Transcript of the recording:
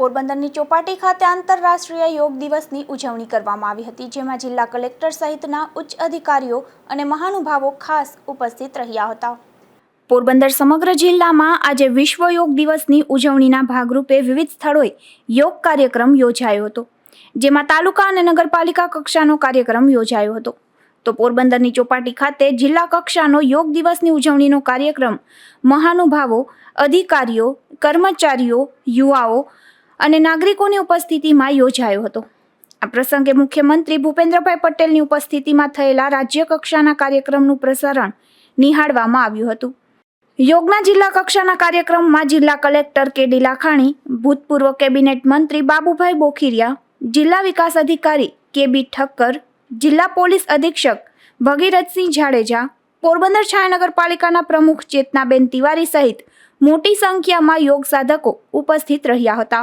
પોરબંદરની ચોપાટી ખાતે આંતરરાષ્ટ્રીય યોગ દિવસની ઉજવણી કરવામાં આવી હતી, જેમાં જિલ્લા કલેક્ટર સહિતના ઉચ્ચ અધિકારીઓ અને મહાનુભાવો ખાસ ઉપસ્થિત રહ્યા હતા. પોરબંદર સમગ્ર જિલ્લામાં આજે વિશ્વ યોગ દિવસની ઉજવણીના ભાગરૂપે વિવિધ સ્થળોએ યોગ કાર્યક્રમ યોજાયો હતો, જેમાં તાલુકા અને નગરપાલિકા કક્ષાનો કાર્યક્રમ યોજાયો હતો. તો પોરબંદરની ચોપાટી ખાતે જિલ્લા કક્ષાનો યોગ દિવસની ઉજવણીનો કાર્યક્રમ મહાનુભાવો, અધિકારીઓ, કર્મચારીઓ, યુવાઓ અને નાગરિકોની ઉપસ્થિતિમાં યોજાયો હતો. આ પ્રસંગે મુખ્યમંત્રી ભૂપેન્દ્રભાઈ પટેલની ઉપસ્થિતિમાં થયેલા રાજ્ય કક્ષાના કાર્યક્રમનું પ્રસારણ નિહાળવામાં આવ્યું હતું. યોગના જિલ્લા કક્ષાના કાર્યક્રમમાં જિલ્લા કલેક્ટર કે ડી લાખાણી, ભૂતપૂર્વ કેબિનેટ મંત્રી બાબુભાઈ બોખીરિયા, જિલ્લા વિકાસ અધિકારી કે બી ઠક્કર, જિલ્લા પોલીસ અધિક્ષક ભગીરથસિંહ જાડેજા, પોરબંદર છાયાનગર પાલિકાના પ્રમુખ ચેતનાબેન તિવારી સહિત મોટી સંખ્યામાં યોગ સાધકો ઉપસ્થિત રહ્યા હતા.